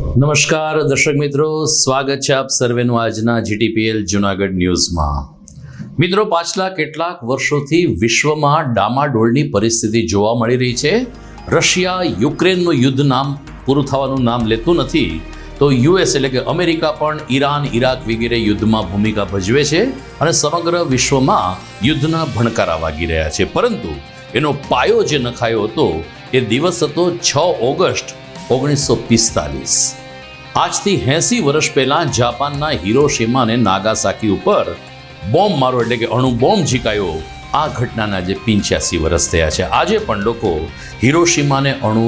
નમસ્કાર, દર્શક મિત્રો. સ્વાગત છે આપ સર્વેનું આજના જીટીપીએલ જુનાગઢ ન્યૂઝમાં. મિત્રો, પાછલા કેટલાક વર્ષોથી વિશ્વમાં ડામાડોળની પરિસ્થિતિ જોવા મળી રહી છે. રશિયા યુક્રેનનું યુદ્ધ નામ પૂરું થવાનું નામ લેતું નથી. તો યુએસ એટલે કે અમેરિકા પણ ઈરાન ઈરાક વગેરે યુદ્ધમાં ભૂમિકા ભજવે છે અને સમગ્ર વિશ્વમાં યુદ્ધના ભણકારા વાગી રહ્યા છે. પરંતુ એનો પાયો જે નખાયો હતો, એ દિવસ હતો છ ઓગસ્ટ ઓગણીસો પિસ્તાલીસ. આજથી એંસી વર્ષ પહેલા જાપાનના હિરોશીમા અને નાગાસાકી ઉપર બોમ્બ મારો એટલે કે અણુ બોમ્બ ઝીકાયો. આ ઘટનાના જે પિંચ્યાસી વર્ષ થયા છે. આજે પણ લોકો હિરોશીમાને અણુ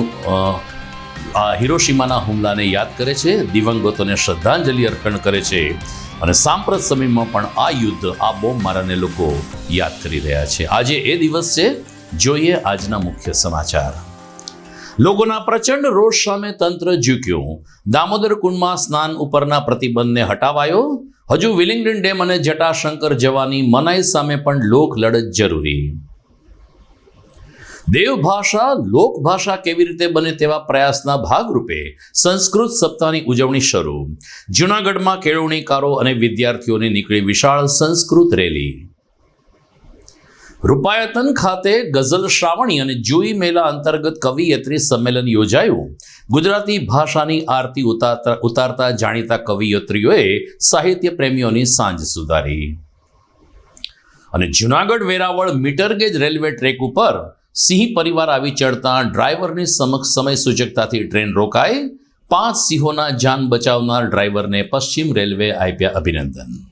આ હિરોશીમાના હુમલાને યાદ કરે છે, દિવંગતોને શ્રદ્ધાંજલિ અર્પણ કરે છે અને સાંપ્રત સમયમાં પણ આ યુદ્ધ, આ બોમ્બ મારાને લોકો યાદ કરી રહ્યા છે. આજે એ દિવસ છે, જોઈએ આજના મુખ્ય સમાચાર. લોકોના પ્રચંડ રોષ સામે તંત્ર ઝૂક્યું. દામોદર કુંડમાં સ્નાન ઉપરના પ્રતિબંધને હટાવાયો. હજુ વિલિંગડન ડેમ અને જટાશંકર જવાની મનાઈ સામે પણ લોક લડત જરૂરી. દેવભાષા લોકભાષા કેવી રીતે બને તેવા પ્રયાસના ભાગરૂપે સંસ્કૃત સપ્તાહની ઉજવણી શરૂ. જૂનાગઢમાં કેળવણીકારો અને વિદ્યાર્થીઓની નીકળી વિશાળ સંસ્કૃત રેલી. રૂપાયતન ખાતે ગઝલ શ્રાવણી અને જુઈ મેલા અંતર્ગત કવિયત્રી સંમેલન યોજાયું. ગુજરાતી ભાષાની આરતી ઉતારતા ઉતારતા જાણીતા કવિયત્રીઓએ સાહિત્ય પ્રેમીઓની સાંજ સુધારી. અને Junagadh Veraval metre gauge railway track ઉપર સિંહ પરિવાર આવી ચડતા, ડ્રાઈવરની સમક્ષ સમય સૂચકતાથી ટ્રેન રોકાઈ. પાંચ સિંહોના જાન બચાવનાર ડ્રાઈવરને પશ્ચિમ રેલવે આપ્યા અભિનંદન.